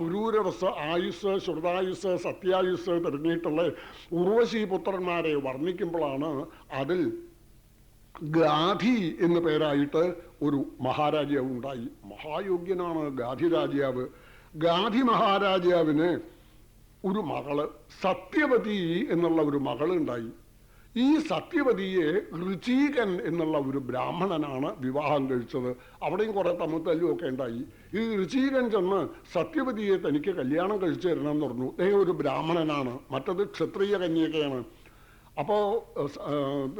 പുരൂരവസ് ആയുസ് ശ്രുതായുസ് സത്യായുസ് തുടങ്ങിയിട്ടുള്ള ഉർവശി പുത്രന്മാരെ വർണിക്കുമ്പോഴാണ് അതിൽ ഗാധി എന്ന് പേരായിട്ട് ഒരു മഹാരാജാവ് ഉണ്ടായി. മഹായോഗ്യനാണ് ഗാധി രാജാവ് ഗാധി മഹാരാജാവിന് ഒരു മകൾ സത്യവതി എന്നുള്ള ഒരു മകൾ ഉണ്ടായി. ഈ സത്യവതിയെ ഋചീകൻ എന്നുള്ള ഒരു ബ്രാഹ്മണനാണ് വിവാഹം കഴിച്ചത്. അവിടെയും കുറേ തമ്മിത്തല്ലും ഒക്കെ ഉണ്ടായി. ഈ ഋചീകൻ ചെന്ന് സത്യവതിയെ തനിക്ക് കല്യാണം കഴിച്ചു തരണം എന്ന് പറഞ്ഞു. ഏ ഒരു ബ്രാഹ്മണനാണ്. മറ്റത് ക്ഷത്രിയ കന്യകയാണ്. അപ്പോൾ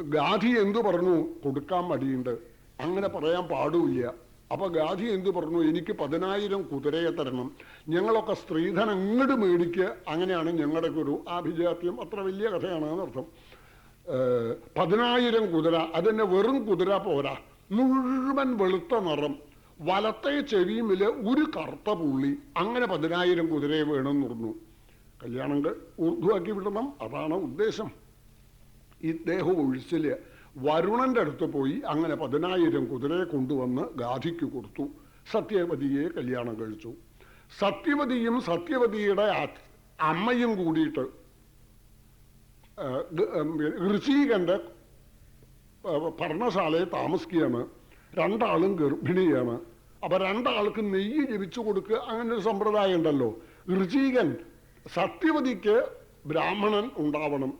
ഗാന്ധി എന്തു പറഞ്ഞു? കൊടുക്കാൻ മടിയുണ്ട്. അങ്ങനെ പറയാൻ പാടില്ല അപ്പൊ ഗാന്ധി എന്തു പറഞ്ഞു? എനിക്ക് പതിനായിരം കുതിരയെ തരണം. ഞങ്ങളൊക്കെ സ്ത്രീധനം ഇങ്ങോട്ട് മേടിക്കുക അങ്ങനെയാണ് ഞങ്ങളുടെ ഒരു ആഭിജാത്യം. അത്ര വലിയ കഥയാണ് എന്നർത്ഥം പതിനായിരം കുതിര അതിന്റെ വെറും കുതിര പോരാ. മുഴുവൻ വെളുത്ത നിറം വലത്തെ ചെവിയുമിൽ ഒരു കറുത്ത പുള്ളി. അങ്ങനെ പതിനായിരം കുതിരയെ വേണമെന്ന് പറഞ്ഞു. കല്യാണം ക- ഉർദുവാക്കി വിടണം അതാണ് ഉദ്ദേശം. ഇദ്ദേഹം ഒഴിച്ചിൽ വരുണന്റെ അടുത്ത് പോയി അങ്ങനെ പതിനായിരം കുതിരയെ കൊണ്ടുവന്ന് ഗാധിക്ക് കൊടുത്തു. സത്യവതിയെ കല്യാണം കഴിച്ചു. സത്യവതിയും സത്യവതിയുടെ അമ്മയും കൂടിയിട്ട് ആ, കണ്ട പർണശാലയിൽ താമസിക്കുകയാണ്. രണ്ടാളും ഗർഭിണിയാണ്. അപ്പൊ രണ്ടാൾക്ക് നെയ്യ് ജപിച്ചു കൊടുക്കുക അങ്ങനെ ഒരു സമ്പ്രദായം ഉണ്ടല്ലോ. ഋഷീകൻ സത്യവതിക്ക് ബ്രാഹ്മണൻ ഉണ്ടാവണം.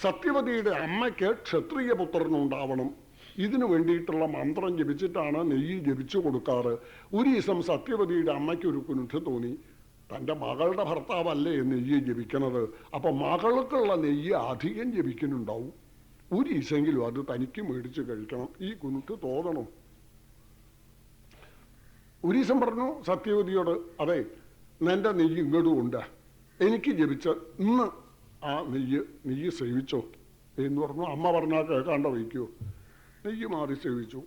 സത്യവതിയുടെ അമ്മയ്ക്ക് ക്ഷത്രിയ പുത്രൻ ഉണ്ടാവണം. ഇതിനു വേണ്ടിയിട്ടുള്ള മന്ത്രം ജപിച്ചിട്ടാണ് നെയ്യ് ജപിച്ചു കൊടുക്കാറ്. ഒരു ദിവസം സത്യവതിയുടെ അമ്മയ്ക്ക് ഒരു കുനുਠ തോന്നി. തന്റെ മകളുടെ ഭർത്താവല്ലേ നെയ്യ് ജപിക്കണത്? അപ്പം മകൾക്കുള്ള നെയ്യ് അധികം ജപിക്കുന്നുണ്ടാവും. ഒരു ഈശെങ്കിലും അത് തനിക്ക് മേടിച്ച് കഴിക്കണം. ഈ കുനുട്ട് തോന്നണം. ഒരു ദിവസം പറഞ്ഞു സത്യവതിയോട് അതെ നിന്റെ നെയ്യ് ഇങ്ങോട്ടും ഉണ്ട്. എനിക്ക് ജപിച്ച ഇന്ന് ആ നെയ്യ് നെയ്യ് സേവിച്ചോ? എന്ന് പറഞ്ഞു. അമ്മ പറഞ്ഞാൽ കേൾക്കാണ്ട വയ്ക്കോ. നെയ്യ് മാറി സേവിച്ചു.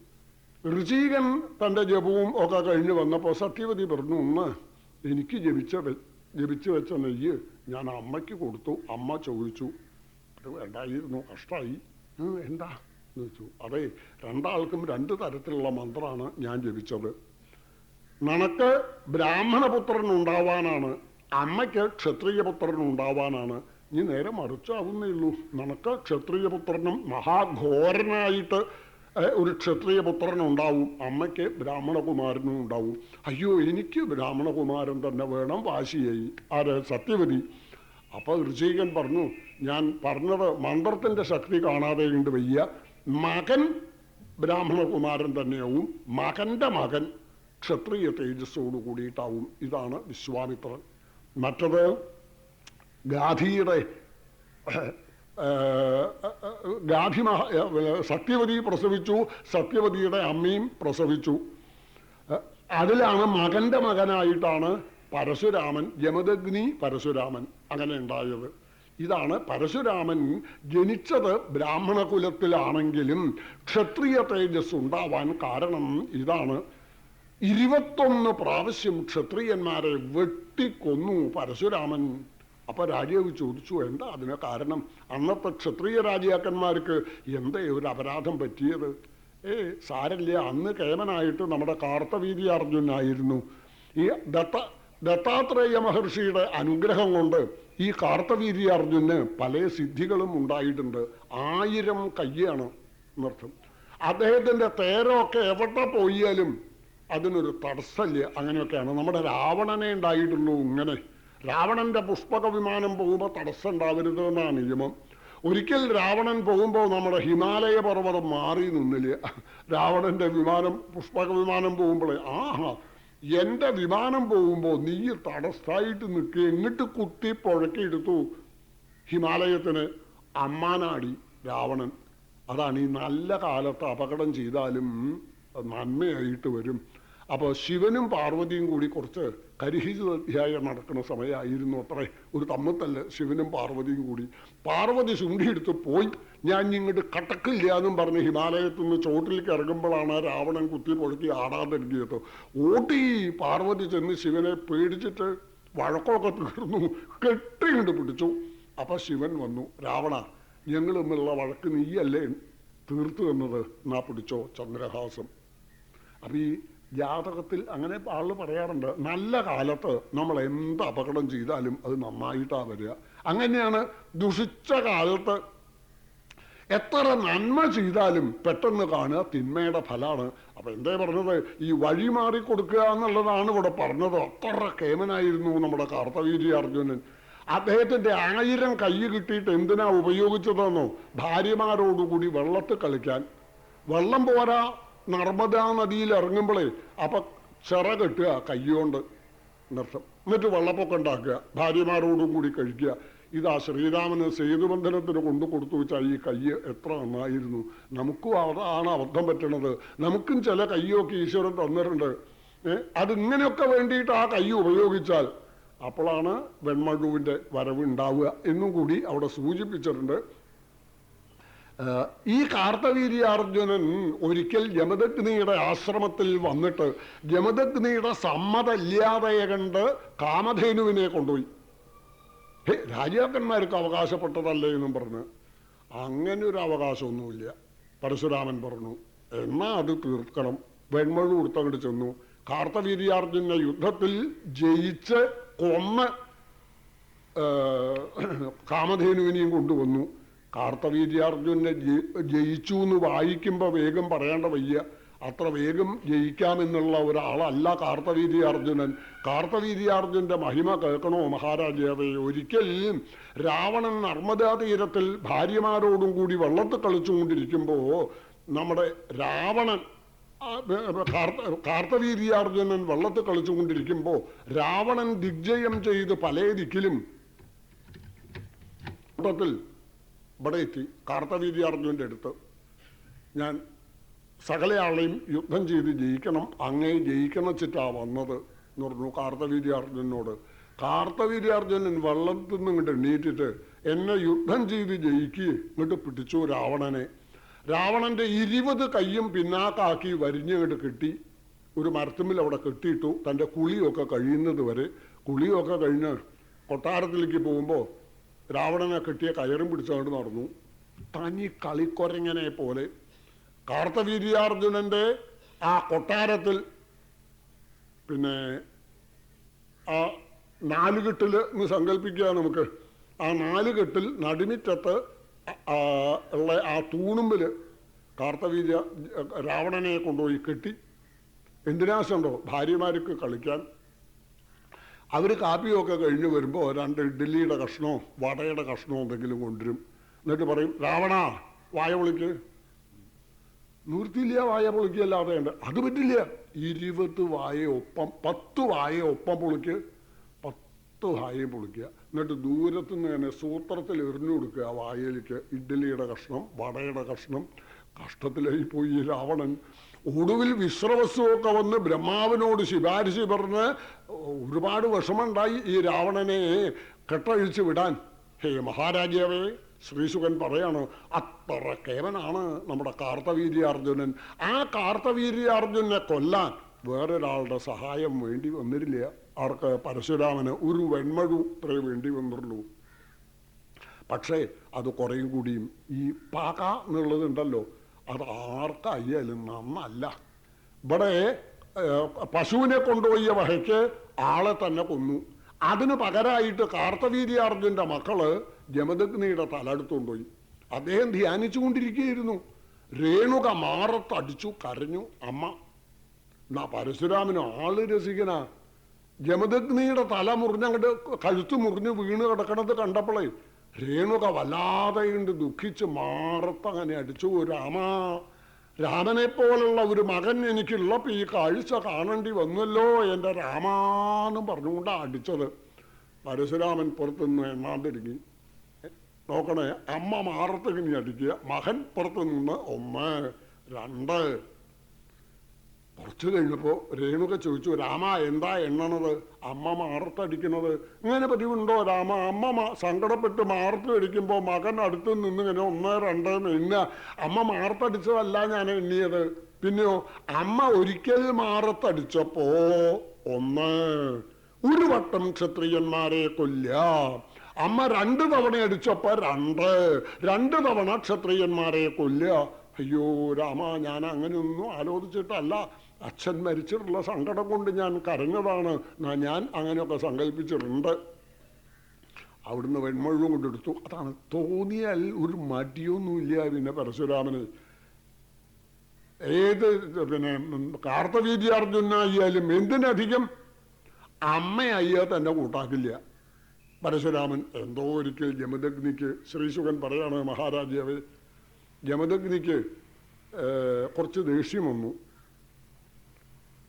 ഋചീകൻ തന്റെ ജപവും ഒക്കെ കഴിഞ്ഞ് വന്നപ്പോൾ സത്യവതി പറഞ്ഞു ഒന്ന് എനിക്ക് ജപിച്ച ജപിച്ചു വെച്ച നെയ്യ് ഞാൻ അമ്മയ്ക്ക് കൊടുത്തു. അമ്മ ചോദിച്ചു അത് വേണ്ടായിരുന്നു കഷ്ടമായി എന്താ? എന്ന് വെച്ചു അതെ രണ്ടാൾക്കും രണ്ട് തരത്തിലുള്ള മന്ത്രമാണ് ഞാൻ ജപിച്ചത്. നനക്ക് ബ്രാഹ്മണപുത്രൻ ഉണ്ടാവാനാണ് അമ്മയ്ക്ക് ക്ഷത്രിയപുത്രൻ ഉണ്ടാവാനാണ് നീ നേരെ മറിച്ചാവുന്നേ ഉള്ളൂ. നിനക്ക് ക്ഷത്രിയപുത്രനും മഹാഘോരനായിട്ട് ഒരു ക്ഷത്രിയപുത്രൻ ഉണ്ടാവും അമ്മയ്ക്ക് ബ്രാഹ്മണകുമാരനും ഉണ്ടാവും. അയ്യോ എനിക്ക് ബ്രാഹ്മണകുമാരൻ തന്നെ വേണം വാശിയായി. ആര്? സത്യവതി. അപ്പൊ ഋഷികൻ പറഞ്ഞു ഞാൻ പറഞ്ഞത് മന്ത്രത്തിന്റെ ശക്തി കാണാതെ കണ്ട് വയ്യ. മകൻ ബ്രാഹ്മണകുമാരൻ തന്നെയാവും മകന്റെ മകൻ ക്ഷത്രിയ തേജസ്സോട് കൂടിയിട്ടാവും. ഇതാണ് വിശ്വാമിത്രൻ. മറ്റത് ഗാധിയുടെ ഗാധി മഹ സത്യവതി പ്രസവിച്ചു സത്യവതിയുടെ അമ്മയും പ്രസവിച്ചു. അതിലാണ് മകന്റെ മകനായിട്ടാണ് പരശുരാമൻ യമദഗ്നി പരശുരാമൻ അങ്ങനെ ഉണ്ടായത്. ഇതാണ് പരശുരാമൻ ജനിച്ചത് ബ്രാഹ്മണ കുലത്തിലാണെങ്കിലും ക്ഷത്രിയ തേജസ് ഉണ്ടാവാൻ കാരണം ഇതാണ്. ഇരുപത്തൊന്ന് പ്രാവശ്യം ക്ഷത്രിയന്മാരെ വെട്ടിക്കൊന്നു പരശുരാമൻ. അപ്പൊ രാജാവ് ചോദിച്ചു എന്താ അതിന് കാരണം? അന്നത്തെ ക്ഷത്രിയ രാജാക്കന്മാർക്ക് എന്തേ ഒരു അപരാധം പറ്റിയത്? ഏ സാരല്ല അന്ന് കേമനായിട്ട് നമ്മുടെ കാർത്തവീതി അർജുനായിരുന്നു ഈ ദത്ത ദത്താത്രേയ മഹർഷിയുടെ അനുഗ്രഹം കൊണ്ട് ഈ കാർത്തവീര്യ അർജുന് പല സിദ്ധികളും ഉണ്ടായിട്ടുണ്ട്. ആയിരം കയ്യാണ് എന്നർത്ഥം. അദ്ദേഹത്തിന്റെ തേരമൊക്കെ എവിടെ പോയാലും അതിനൊരു തടസ്സമില്ല അങ്ങനെയൊക്കെയാണ്. നമ്മുടെ രാവണനെ ഉണ്ടായിട്ടുള്ളൂ ഇങ്ങനെ. രാവണന്റെ പുഷ്പക വിമാനം പോകുമ്പോൾ തടസ്സം ഉണ്ടാവരുത് എന്നാണ് നിയമം. ഒരിക്കൽ രാവണൻ പോകുമ്പോൾ നമ്മുടെ ഹിമാലയ പർവതം മാറി നിന്നില്ല? രാവണന്റെ വിമാനം പുഷ്പക വിമാനം പോകുമ്പോഴേ ആഹാ എന്റെ വിമാനം പോകുമ്പോൾ നീ തടസ്സായിട്ട് നിൽക്കുക എന്നിട്ട് കുത്തി പുഴക്കിയെടുത്തു ഹിമാലയത്തിന് അമ്മാനാടി രാവണൻ. അതാണ് ഈ നല്ല കാലത്ത് അപകടം ചെയ്താലും നന്മയായിട്ട് വരും. അപ്പോൾ ശിവനും പാർവതിയും കൂടി കുറച്ച് കരിഹിത അധ്യായം നടക്കുന്ന സമയമായിരുന്നു അത്രേ. ഒരു തമ്മത്തല്ല ശിവനും പാർവതിയും കൂടി. പാർവതി ചുണ്ടിയെടുത്ത് പോയി ഞാൻ ഇങ്ങോട്ട് കട്ടക്കില്ല എന്നും പറഞ്ഞ് ഹിമാലയത്തിൽ നിന്ന് ചോട്ടിലേക്ക് ഇറങ്ങുമ്പോഴാണ് രാവണൻ കുത്തി പൊഴുക്കി ആടാതിരുന്നത് ഓട്ടി പാർവതി ചെന്ന് ശിവനെ പേടിച്ചിട്ട് വഴക്കമൊക്കെ തീർന്നു കെട്ടിങ്ങോട്ട് പിടിച്ചു. അപ്പൊ ശിവൻ വന്നു രാവണ ഞങ്ങൾ തമ്മിലുള്ള വഴക്ക് നീയല്ലേ തീർത്തു തന്നത്? എന്നാ പിടിച്ചോ ചന്ദ്രഹാസം. അപ്പൊ ഈ ജാതകത്തിൽ അങ്ങനെ ആൾ പറയാറുണ്ട് നല്ല കാലത്ത് നമ്മൾ എന്ത് അപകടം ചെയ്താലും അത് നന്നായിട്ടാ വരിക. അങ്ങനെയാണ് ദുഷിച്ച കാലത്ത് എത്ര നന്മ ചെയ്താലും പെട്ടെന്ന് കാണുക തിന്മയുടെ ഫലമാണ്. അപ്പൊ എന്തേ പറഞ്ഞത്? ഈ വഴി മാറി കൊടുക്കുക എന്നുള്ളതാണ് ഇവിടെ പറഞ്ഞത്. അത്ര കേമനായിരുന്നു നമ്മുടെ കാർത്തവീര്യ അർജുനൻ. അദ്ദേഹത്തിന്റെ ആയിരം കൈ കിട്ടിയിട്ട് എന്തിനാ ഉപയോഗിച്ചതെന്നോ? ഭാര്യമാരോടുകൂടി വെള്ളത്തിൽ കളിക്കാൻ. വെള്ളം പോരാ. നർമ്മദാ നദിയിൽ ഇറങ്ങുമ്പോഴേ അപ്പൊ ചിറ കെട്ടുക കൈകൊണ്ട് നൃത്തം എന്നിട്ട് വെള്ളപ്പൊക്കം ഉണ്ടാക്കുക ഭാര്യമാരോടും കൂടി കഴിക്കുക. ഇതാ ശ്രീരാമന് സേതുബന്ധനത്തിന് കൊണ്ടു കൊടുത്തു വെച്ചാൽ ഈ കയ്യ് എത്ര നന്നായിരുന്നു. നമുക്കും അതാണ് അബദ്ധം പറ്റണത്. നമുക്കും ചില കയ്യൊക്കെ ഈശ്വരൻ തന്നിട്ടുണ്ട്. അതിങ്ങനെയൊക്കെ വേണ്ടിയിട്ട് ആ കൈ ഉപയോഗിച്ചാൽ അപ്പോഴാണ് വെൺമഴുവിന്റെ വരവ് ഉണ്ടാവുക എന്നും കൂടി അവിടെ സൂചിപ്പിച്ചിട്ടുണ്ട്. ഈ കാർത്തവീര്യാർജുനൻ ഒരിക്കൽ ജമദഗ്നിയുടെ ആശ്രമത്തിൽ വന്നിട്ട് ജമദഗ്നിയുടെ സമ്മതമില്ലാതെ കണ്ട് കാമധേനുവിനെ കൊണ്ടുപോയി. ഹേ രാജാക്കന്മാർക്ക് അവകാശപ്പെട്ടതല്ലേ എന്നും പറഞ്ഞ്. അങ്ങനെ ഒരു അവകാശമൊന്നുമില്ല. പരശുരാമൻ പറഞ്ഞു എന്നാ അത് തീർക്കണം. വെൺമഴു കൊടുത്തങ്ങോട്ട് ചെന്നു. കാർത്തവീര്യാർജുന യുദ്ധത്തിൽ ജയിച്ച് കൊന്ന് കാമധേനുവിനെയും കൊണ്ടുവന്നു. കാർത്തവീര്യാർജുനെ ജയിച്ചു എന്ന് വായിക്കുമ്പോൾ വേഗം പറയേണ്ട വയ്യ. അത്ര വേഗം ജയിക്കാമെന്നുള്ള ഒരാളല്ല കാർത്തവീര്യാർജുനൻ. കാർത്തവീര്യാർജുന്റെ മഹിമ കേൾക്കണോ മഹാരാജാവേ ഒരിക്കൽ രാവണൻ നർമ്മദാ തീരത്തിൽ ഭാര്യമാരോടും കൂടി വെള്ളത്തിൽ കളിച്ചുകൊണ്ടിരിക്കുമ്പോ നമ്മുടെ രാവണൻ കാർത്തവീര്യാർജുനൻ വെള്ളത്തിൽ കളിച്ചുകൊണ്ടിരിക്കുമ്പോൾ രാവണൻ ദിഗ്ജയം ചെയ്ത് പല ദിക്കിലും കൂട്ടത്തിൽ ഇവിടെ എത്തി. കാർത്തവീര്യാർജുനന്റെ അടുത്ത് ഞാൻ സകലയാളെയും യുദ്ധം ചെയ്ത് ജയിക്കണം അങ്ങേ ജയിക്കണം ജയിക്കണച്ചിട്ടാ വന്നത് എന്ന് പറഞ്ഞു. കാർത്തവീതി അർജുനോട് കാർത്തവീതി അർജുനൻ വെള്ളത്തിൽ നിന്ന് ഇങ്ങോട്ട് എണ്ണീറ്റിട്ട് എന്നെ യുദ്ധം ചെയ്ത് ജയിക്കുക ഇങ്ങോട്ട് പിടിച്ചു രാവണനെ. രാവണന്റെ ഇരുപത് കയ്യും പിന്നാക്കാക്കി വരിഞ്ഞങ്ങോട്ട് കിട്ടി ഒരു മരത്തുമ്പിൽ അവിടെ കെട്ടിയിട്ടു തന്റെ കുളിയൊക്കെ കഴിയുന്നത് വരെ. കുളിയൊക്കെ കഴിഞ്ഞ് കൊട്ടാരത്തിലേക്ക് പോകുമ്പോൾ രാവണനെ കെട്ടിയ കയറും പിടിച്ചുകൊണ്ട് നടന്നു. തനി കളിക്കൊരങ്ങനെ പോലെ കാർത്തവീര്യാർജുനന്റെ ആ കൊട്ടാരത്തിൽ പിന്നെ ആ നാലുകെട്ടിൽ എന്ന് സങ്കല്പിക്കുക നമുക്ക്. ആ നാലുകെട്ടിൽ നടുമിറ്റത്ത് ഉള്ള ആ തൂണുമ്പിൽ കാർത്തവീര്യ രാവണനെ കൊണ്ടുപോയി കെട്ടി. എന്തിനാശുണ്ടോ ഭാര്യമാർക്ക് കളിക്കാൻ അവർ കാപ്പിയൊക്കെ കഴിഞ്ഞ് വരുമ്പോൾ രണ്ട് ഇഡ്ഡലിയുടെ കഷ്ണമോ വടയുടെ കഷ്ണമോ എന്തെങ്കിലും കൊണ്ടുവരും. എന്നിട്ട് പറയും രാവണ വായ പൊളിക്ക്. നിവൃത്തിയില്ല വായ പൊളിക്കല്ലാതെ ഉണ്ട്. അത് പറ്റില്ല. ഇരുപത് വായ ഒപ്പം പത്ത് വായ ഒപ്പം പൊളിക്ക്. പത്ത് വായ പൊളിക്കുക. എന്നിട്ട് ദൂരത്തു നിന്ന് തന്നെ സൂത്രത്തിൽ എറിഞ്ഞു കൊടുക്കുക വായയിലേക്ക്. ഇഡ്ഡലിയുടെ കഷ്ണം വടയുടെ കഷ്ണം. കഷ്ടത്തിലായി പോയി രാവണൻ. ഒടുവിൽ വിശ്രവസ്തുവൊക്കെ വന്ന് ബ്രഹ്മാവിനോട് ശിപാരിശി പറഞ്ഞ് ഒരുപാട് വിഷമമുണ്ടായി ഈ രാവണനെ കെട്ടഴിച്ച് വിടാൻ. ഹേ മഹാരാജാവേ ശ്രീശുഖൻ പറയാണ് അത്ര കേവനാണ് നമ്മുടെ കാർത്തവീര്യാർജുനൻ. ആ കാർത്തവീര്യാർജുനെ കൊല്ലാൻ വേറൊരാളുടെ സഹായം വേണ്ടി വന്നിരില്ല. ആർക്ക് പരശുരാമന് ഒരു വെൺമഴു ഇത്രേ വേണ്ടി വന്നുള്ളൂ പക്ഷേ അത് കുറേയും കൂടിയും ഈ പാക എന്നുള്ളതുണ്ടല്ലോ അത് ആർക്കായാലും നന്നല്ല. ഇവിടെ പശുവിനെ കൊണ്ടുപോയ വഹയ്ക്ക് ആളെ തന്നെ കൊന്നു. അതിന് പകരമായിട്ട് കാർത്തവീര്യാർജുന്റെ മക്കൾ ജമദഗ്നിയുടെ തല എടുത്തുകൊണ്ടുപോയി. അദ്ദേഹം ധ്യാനിച്ചുകൊണ്ടിരിക്കുകയായിരുന്നു. രേണുക മാറത്തടിച്ചു കരഞ്ഞു. അമ്മ എന്നാ പരശുരാമന് ആൾ രസിക്കനാ ജമദഗ്നിയുടെ തല മുറിഞ്ഞങ്ങോട്ട് കഴുത്ത് മുറിഞ്ഞ് വീണ് കിടക്കണത് കണ്ടപ്പോഴേ രേണുക വല്ലാതെ ഉണ്ട് ദുഃഖിച്ച് മാറത്തങ്ങനെ അടിച്ചു. രാമ രാമനെ പോലുള്ള ഒരു മകൻ എനിക്കുള്ളപ്പോൾ ഈ കാഴ്ച കാണേണ്ടി വന്നല്ലോ എന്റെ രാമാന്നും പറഞ്ഞുകൊണ്ടാണ് അടിച്ചത്. പരശുരാമൻ പുറത്തുനിന്ന് എണ്ണാണ്ടിരിക്കി നോക്കണേ അമ്മ മാറത്തിങ്ങനെ അടിക്കുക മകൻ പുറത്തു നിന്ന് ഒന്ന് രണ്ട് കുറച്ച് കഴിഞ്ഞപ്പോ രേണുക ചോദിച്ചു രാമ എന്താ എണ്ണണത്? അമ്മ മാറത്തടിക്കുന്നത്? ഇങ്ങനെ പതിവുണ്ടോ രാമ? അമ്മ സങ്കടപ്പെട്ട് മാർത്ത് അടിക്കുമ്പോ മകൻ അടുത്ത് നിന്ന് ഇങ്ങനെ ഒന്ന് രണ്ട് എണ്ണ. അമ്മ മാർത്തടിച്ചതല്ല ഞാൻ എണ്ണിയത്. പിന്നെയോ അമ്മ ഒരിക്കൽ മാറത്തടിച്ചപ്പോ ഒന്ന് ഒരു വട്ടം ക്ഷത്രിയന്മാരെ കൊല്ല. അമ്മ രണ്ട് തവണ അടിച്ചപ്പോ രണ്ട്. രണ്ട് തവണ ക്ഷത്രിയന്മാരെ കൊല്ല. അയ്യോ രാമ ഞാൻ അങ്ങനെയൊന്നും ആലോചിച്ചിട്ടല്ല. അച്ഛൻ മരിച്ചിട്ടുള്ള സങ്കടം കൊണ്ട് ഞാൻ കരഞ്ഞതാണ്. ഞാൻ അങ്ങനെയൊക്കെ സങ്കല്പിച്ചിട്ടുണ്ട്. അവിടുന്ന് വെൺമഴുവും കൊണ്ടെടുത്തു. അതാണ് തോന്നിയാൽ ഒരു മടിയൊന്നുമില്ല പിന്നെ പരശുരാമന്. ഏത് പിന്നെ കാർത്തവീര്യാർജുനായാലും എന്തിനധികം അമ്മയ്യ തന്നെ കൂട്ടാക്കില്ല. പരശുരാമൻ എന്തോ ഒരിക്കൽ ജമദഗ്നിക്ക് ശ്രീശുഖൻ പറയാണ് മഹാരാജാവ്. ജമദഗ്നിക്ക് കുറച്ച് ദേഷ്യം വന്നു.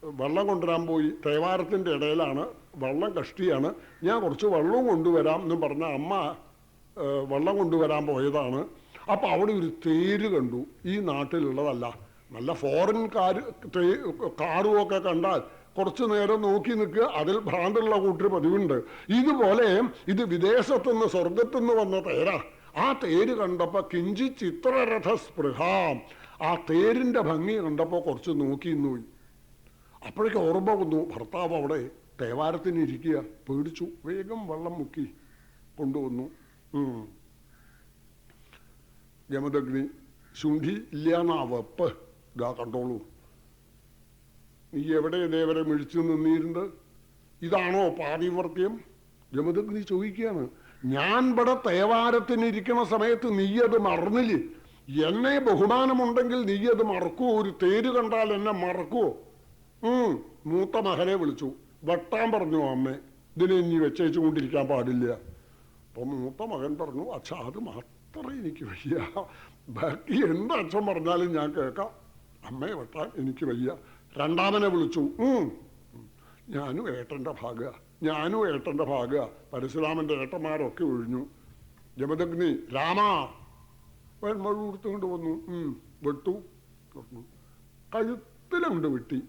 വെള്ളം കൊണ്ടുവരാൻ പോയി. തേവാരത്തിന്റെ ഇടയിലാണ് വെള്ളം കഷ്ടിയാണ്. ഞാൻ കുറച്ച് വെള്ളവും കൊണ്ടുവരാം എന്ന് പറഞ്ഞ അമ്മ വെള്ളം കൊണ്ടുവരാൻ പോയതാണ്. അപ്പോൾ അവിടെ ഒരു തേര് കണ്ടു. ഈ നാട്ടിലുള്ളതല്ല. നല്ല ഫോറിൻ കാർ കാറും ഒക്കെ കണ്ടാൽ കുറച്ചു നേരം നോക്കി നിൽക്കുക. അതിൽ ഭ്രാന്തുള്ള കൂട്ടർ പതിവുണ്ട്. ഇതുപോലെ ഇത് വിദേശത്തുനിന്ന് സ്വർഗത്തുനിന്ന് വന്ന തേരാ. ആ തേര് കണ്ടപ്പോൾ കിഞ്ചി ചിത്രരഥ സ്പൃഹാം ആ തേരിന്റെ ഭംഗി കണ്ടപ്പോൾ കുറച്ച് നോക്കി പോയി. അപ്പോഴേക്ക് ഓർമ്മ വന്നു ഭർത്താവ് അവിടെ തേവാരത്തിന് ഇരിക്കുക പേടിച്ചു വേഗം വെള്ളം മുക്കി കൊണ്ടുവന്നു. യമദഗ്നി ശുണ്ഠി ഇല്ലാന്നാ വെപ്പ് ഇതാ കണ്ടോളൂ. നീ എവിടെ ദേവരെ മിഴിച്ചു നിന്നിരുന്നത്? ഇതാണോ പാതിവർത്തിയം യമദഗ്നി ചോദിക്കുകയാണ്. ഞാൻ ഇവിടെ ഇരിക്കുന്ന സമയത്ത് നീ അത് മറന്നില്ലേ? എന്നെ ബഹുമാനമുണ്ടെങ്കിൽ നീ അത് മറക്കുവോ? ഒരു തേര് കണ്ടാൽ എന്നെ മറക്കുവോ? മൂത്ത മകനെ വിളിച്ചു. വെട്ടാൻ പറഞ്ഞു അമ്മേ ഇതിനെ ഇനി വെച്ചേച്ചുകൊണ്ടിരിക്കാൻ പാടില്ല. അപ്പൊ മൂത്ത മകൻ പറഞ്ഞു അച്ഛാ അത് മാത്രമേ എനിക്ക് വയ്യ. ബാക്കി എന്ത് അച്ഛൻ പറഞ്ഞാലും ഞാൻ കേൾക്കാം. അമ്മയെ വെട്ടാൻ എനിക്ക് വയ്യ. രണ്ടാമനെ വിളിച്ചു ഞാനും ഏട്ടന്റെ ഭാഗ ഞാനും ഏട്ടന്റെ ഭാഗ. പരശുരാമന്റെ ഏട്ടന്മാരൊക്കെ ഒഴിഞ്ഞു. ജമദഗ്നി രാമാ. വെൺമഴ കൊടുത്തുകൊണ്ട് വന്നു വെട്ടു. കഴുത്തിലങ്ങോട്ട് വെട്ടി.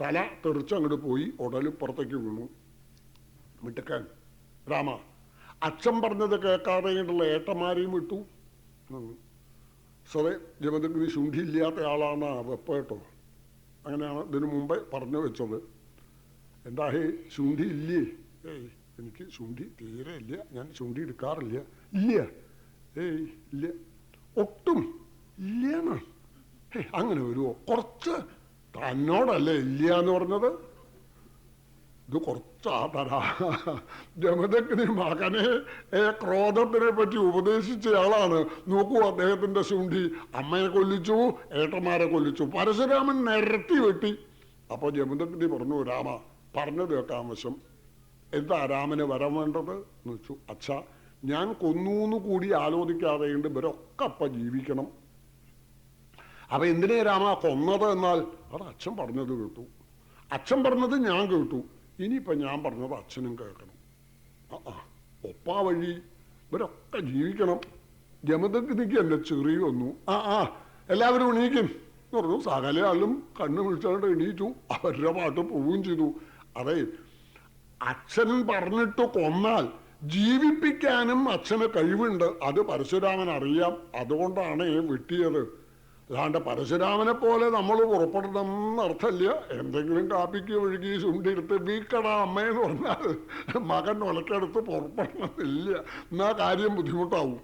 തല തെറിച്ചങ്ങോട്ട് പോയി ഉടലു പുറത്തേക്ക് വീണു. വിട്ടക്കാൻ രാമ അച്ഛൻ പറഞ്ഞത് കേൾക്കാതെ ഉള്ള ഏട്ടന്മാരെയും വിട്ടു. സാറേ ജമദഗ്നി ശുണ്ഠിയില്ലാത്ത ആളാണ് വെപ്പേട്ടോ അങ്ങനെയാണ് ഇതിനു മുമ്പേ പറഞ്ഞു വെച്ചത്. എന്താ ഹേ ശുണ്ഠി ഇല്ലേ? ഏയ് എനിക്ക് ശുണ്ഠി തീരെ ഇല്ല. ഞാൻ ശുണ്ഠി എടുക്കാറില്ല. ഇല്ല. ഏയ് ഇല്ല. ഒട്ടും ഇല്ലെന്ന്. ഹേ അങ്ങനെ വരുമോ കുറച്ച് തന്നോടല്ലേ ഇല്ല എന്ന് പറഞ്ഞത്? ഇത് കുറച്ചാ തരാ ജമദഗ്നി മകനെ ക്രോധത്തിനെ പറ്റി ഉപദേശിച്ച ആളാണ്. നോക്കൂ അദ്ദേഹത്തിന്റെ ശുണ്ടി. അമ്മയെ കൊല്ലിച്ചു ഏട്ടന്മാരെ കൊല്ലിച്ചു. പരശുരാമൻ നിരത്തി വെട്ടി. അപ്പൊ ജമദഗ്നി പറഞ്ഞു രാമ പറഞ്ഞത് കേൾക്കാൻ വശം. എന്താ രാമന് വരം വേണ്ടത്? എന്ന് വെച്ചു അച്ഛ ഞാൻ കൊന്നൂന്ന് കൂടി ആലോചിക്കാതെ ഉണ്ട് ഇവരൊക്കെ അപ്പ ജീവിക്കണം. അപ്പൊ എന്തിനെ രാമ കൊന്നത് എന്നാൽ? അത് അച്ഛൻ പറഞ്ഞത് കേട്ടു. അച്ഛൻ പറഞ്ഞത് ഞാൻ കേട്ടു. ഇനിയിപ്പൊ ഞാൻ പറഞ്ഞത് അച്ഛനും കേൾക്കണം. ആ ഒപ്പാ വഴി ഇവരൊക്കെ ജീവിക്കണം. ജമദഗ്നിക്ക് എന്നെ ചെറിയ വന്നു. ആ ആ എല്ലാവരും എണീക്കും. എന്ന് പറഞ്ഞു. സകലയാളും കണ്ണു വിളിച്ചാണ്ട് എണീറ്റു. അവരുടെ പാട്ട് പോവുകയും ചെയ്തു. അതെ അച്ഛൻ പറഞ്ഞിട്ട് കൊന്നാൽ ജീവിപ്പിക്കാനും അച്ഛന് കഴിവുണ്ട്. അത് പരശുരാമൻ അറിയാം അതുകൊണ്ടാണ് വെട്ടിയത്. അല്ലാണ്ട് പരശുരാമനെ പോലെ നമ്മൾ പുറപ്പെടണം എന്നർത്ഥമില്ല എന്തെങ്കിലും കാപ്പിക്ക് ഒഴുകി ചുണ്ടിരുത്ത് വീക്കടാ അമ്മയെന്ന് പറഞ്ഞാൽ മകൻ ഒലക്കെടുത്ത് പുറപ്പെടണമെന്നില്ല എന്നാ കാര്യം ബുദ്ധിമുട്ടാവും.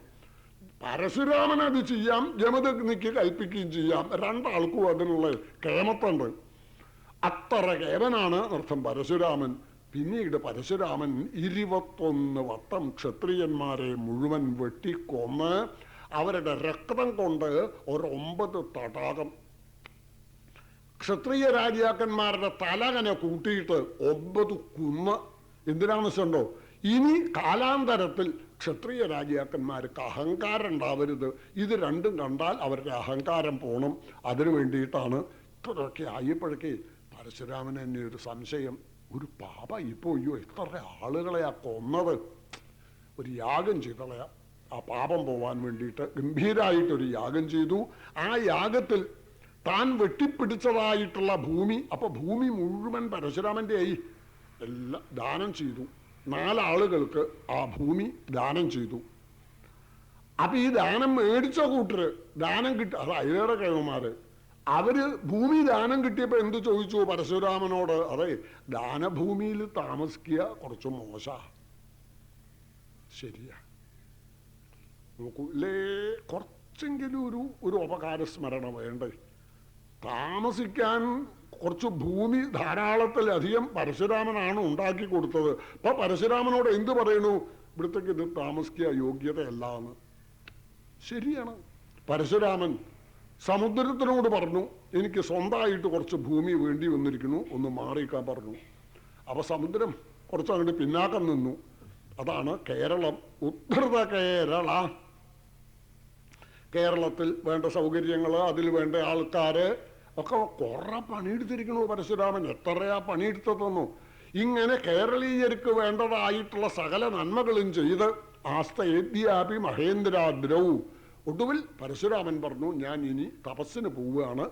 പരശുരാമൻ അത് ചെയ്യാം ജമദഗ്നിക്ക് കൽപ്പിക്കുകയും ചെയ്യാം. രണ്ടാൾക്കും അതിനുള്ള കേമത്തുണ്ട് അത്ര കേവനാണ് അർത്ഥം പരശുരാമൻ. പിന്നീട് പരശുരാമൻ ഇരുപത്തൊന്ന് വട്ടം ക്ഷത്രിയന്മാരെ മുഴുവൻ വെട്ടിക്കൊന്ന് അവരുടെ രക്തം കൊണ്ട് ഒരു ഒമ്പത് തടാകം. ക്ഷത്രിയ രാജാക്കന്മാരുടെ തലകനെ കൂട്ടിയിട്ട് ഒമ്പത് കുന്ന്. എന്തിനാണെന്ന് വെച്ചിട്ടുണ്ടോ ഇനി കാലാന്തരത്തിൽ ക്ഷത്രിയ രാജാക്കന്മാർക്ക് അഹങ്കാരം ഉണ്ടാവരുത്. ഇത് രണ്ടും കണ്ടാൽ അവരുടെ അഹങ്കാരം പോണം. അതിനു വേണ്ടിയിട്ടാണ് ഇത്രയൊക്കെ ആയപ്പോഴേക്കേ പരശുരാമൻ തന്നെ ഒരു സംശയം. ഒരു പാപ ഇപ്പോ അയ്യോ എത്ര ആളുകളെയാ കൊന്നത്? ഒരു യാഗം ചെയ്തളയാ. ആ പാപം പോവാൻ വേണ്ടിയിട്ട് ഗംഭീരായിട്ടൊരു യാഗം ചെയ്തു. ആ യാഗത്തിൽ താൻ വെട്ടിപ്പിടിച്ചതായിട്ടുള്ള ഭൂമി അപ്പൊ ഭൂമി മുഴുവൻ പരശുരാമന്റെ ആയി എല്ലാം ദാനം ചെയ്തു. നാലാളുകൾക്ക് ആ ഭൂമി ദാനം ചെയ്തു. അപ്പൊ ഈ ദാനം മേടിച്ച കൂട്ടര് ദാനം കിട്ടി അത് അയ്യയുടെ കഴിവന്മാര് അവർ ഭൂമി ദാനം കിട്ടിയപ്പോ എന്ത് ചോദിച്ചു പരശുരാമനോട്? അതെ ദാനഭൂമിയിൽ താമസിക്കുക കുറച്ച് മോശ. ശരിയാ. നോക്കൂ ലേ കുറച്ചെങ്കിലും ഒരു ഒരു ഉപകാര സ്മരണ വേണ്ടേ? താമസിക്കാൻ കുറച്ച് ഭൂമി ധാരാളത്തിൽ ധാരാളത്തിലധികം പരശുരാമനാണ് ഉണ്ടാക്കി കൊടുത്തത്. അപ്പൊ പരശുരാമനോട് എന്ത് പറയണു? ഇവിടത്തേക്ക് ഇത് താമസിക്കുക യോഗ്യതയല്ല എന്ന് ശരിയാണ്. പരശുരാമൻ സമുദ്രത്തിനോട് പറഞ്ഞു എനിക്ക് സ്വന്തമായിട്ട് കുറച്ച് ഭൂമി വേണ്ടി വന്നിരിക്കുന്നു ഒന്ന് മാറിയിക്കാൻ പറഞ്ഞു. അപ്പൊ സമുദ്രം കുറച്ച് അങ്ങോട്ട് പിന്നാക്കം നിന്നു. അതാണ് കേരളം. ഉദ്ധൃത കേരള. കേരളത്തിൽ വേണ്ട സൗകര്യങ്ങൾ അതിൽ വേണ്ട ആൾക്കാര് ഒക്കെ കുറെ പണിയെടുത്തിരിക്കണു പരശുരാമൻ. എത്രയാ പണിയെടുത്തതെന്നു. ഇങ്ങനെ കേരളീയർക്ക് വേണ്ടതായിട്ടുള്ള സകല നന്മകളും ചെയ്ത് ആസ്തേദ്യാപി മഹേന്ദ്രാദ്രവും ഒടുവിൽ പരശുരാമൻ പറഞ്ഞു ഞാൻ ഇനി തപസ്സിന് പോവുകയാണ്.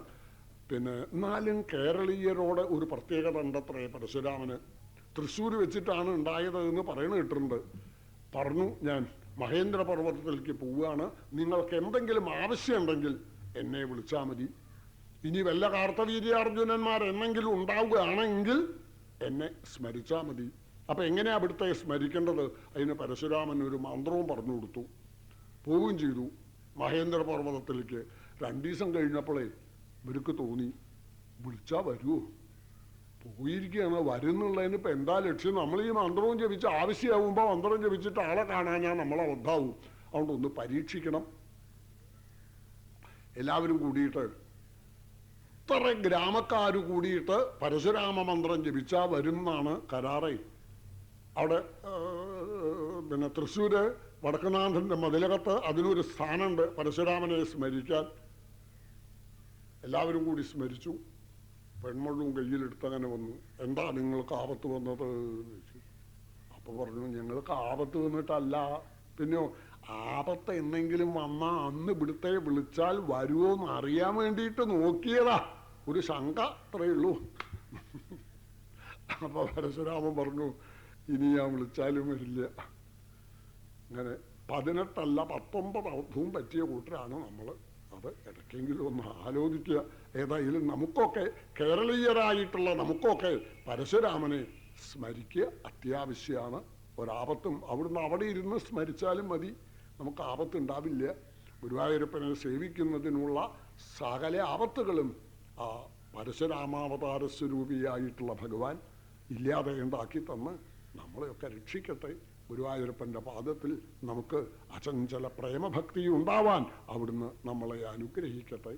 പിന്നെ എന്നാലും കേരളീയരോട് ഒരു പ്രത്യേകത ഉണ്ടത്രേ പരശുരാമന്. തൃശ്ശൂർ വെച്ചിട്ടാണ് ഉണ്ടായത് എന്ന് പറയണ കേട്ടിട്ടുണ്ട്. പറഞ്ഞു ഞാൻ മഹേന്ദ്ര പർവതത്തിലേക്ക് പോവുകയാണ്. നിങ്ങൾക്ക് എന്തെങ്കിലും ആവശ്യമുണ്ടെങ്കിൽ എന്നെ വിളിച്ചാൽ മതി. ഇനി വല്ല കാർത്തവീര്യാർജുനന്മാർ എന്നെങ്കിലും ഉണ്ടാവുകയാണെങ്കിൽ എന്നെ സ്മരിച്ചാൽ മതി. അപ്പം എങ്ങനെയാണ് അവിടുത്തെ സ്മരിക്കേണ്ടത്? അതിന് പരശുരാമൻ ഒരു മന്ത്രവും പറഞ്ഞു കൊടുത്തു. പോവുകയും ചെയ്തു. മഹേന്ദ്ര പർവതത്തിലേക്ക് രണ്ടു ദിവസം കഴിഞ്ഞപ്പോഴേ ഇവർക്ക് തോന്നി. വിളിച്ചാൽ വരുമോ പോയിരിക്കുകയാണ്. വരുന്നുള്ളതിന് ഇപ്പൊ എന്താ ലക്ഷ്യം? നമ്മൾ ഈ മന്ത്രവും ജപിച്ച് ആവശ്യമാവുമ്പോ മന്ത്രം ജപിച്ചിട്ട് ആളെ കാണാനാ നമ്മളെ ഉണ്ടാവും അതുകൊണ്ട് ഒന്ന് പരീക്ഷിക്കണം. എല്ലാവരും കൂടിയിട്ട് ഇത്ര ഗ്രാമക്കാർ കൂടിയിട്ട് പരശുരാമ മന്ത്രം ജപിച്ചാ വരുന്നാണ് കരാറേ. അവിടെ പിന്നെ തൃശ്ശൂര് വടക്കുനാഥന്റെ മതിലകത്ത് അതിനൊരു സ്ഥാനമുണ്ട് പരശുരാമനെ സ്മരിക്കാൻ. എല്ലാവരും കൂടി സ്മരിച്ചു. പെൺമഴും കയ്യിലെടുത്ത് അങ്ങനെ വന്നു. എന്താ നിങ്ങൾക്ക് ആപത്ത് വന്നത്. അപ്പൊ പറഞ്ഞു ഞങ്ങൾക്ക് ആപത്ത് വന്നിട്ടല്ല. പിന്നെയോ ആപത്ത് എന്തെങ്കിലും വന്നാ അന്ന് ഇവിടുത്തെ വിളിച്ചാൽ വരുമോ എന്ന് അറിയാൻ വേണ്ടിയിട്ട് നോക്കിയതാ. ഒരു ശങ്ക അത്രയേ ഉള്ളൂ. അപ്പൊ പരശുരാമൻ പറഞ്ഞു ഇനി ഞാൻ വിളിച്ചാലും വരില്ല. അങ്ങനെ പതിനെട്ടല്ല പത്തൊമ്പത് അവധവും പറ്റിയ കൂട്ടരാണ് നമ്മൾ ഇടയ്ക്കെങ്കിലും ഒന്ന് ആലോചിക്കുക. ഏതായാലും നമുക്കൊക്കെ കേരളീയരായിട്ടുള്ള നമുക്കൊക്കെ പരശുരാമനെ സ്മരിക്കുക അത്യാവശ്യമാണ്. ഒരാപത്തും അവിടുന്ന് അവിടെ ഇരുന്ന് സ്മരിച്ചാലും മതി. നമുക്ക് ആപത്തുണ്ടാവില്ല ഗുരുവായൂരപ്പനെ സേവിക്കുന്നതിനുള്ള സകല ആപത്തുകളും ആ പരശുരാമാവതാര സ്വരൂപിയായിട്ടുള്ള ഭഗവാൻ ഇല്ലാതെ ഉണ്ടാക്കി തന്ന് നമ്മളെയൊക്കെ രക്ഷിക്കട്ടെ. ഗുരുവായൂരപ്പന്റെ പാദത്തിൽ നമുക്ക് അചഞ്ചല പ്രേമഭക്തി ഉണ്ടാവാൻ അവിടുന്ന് നമ്മളെ അനുഗ്രഹിക്കട്ടെ.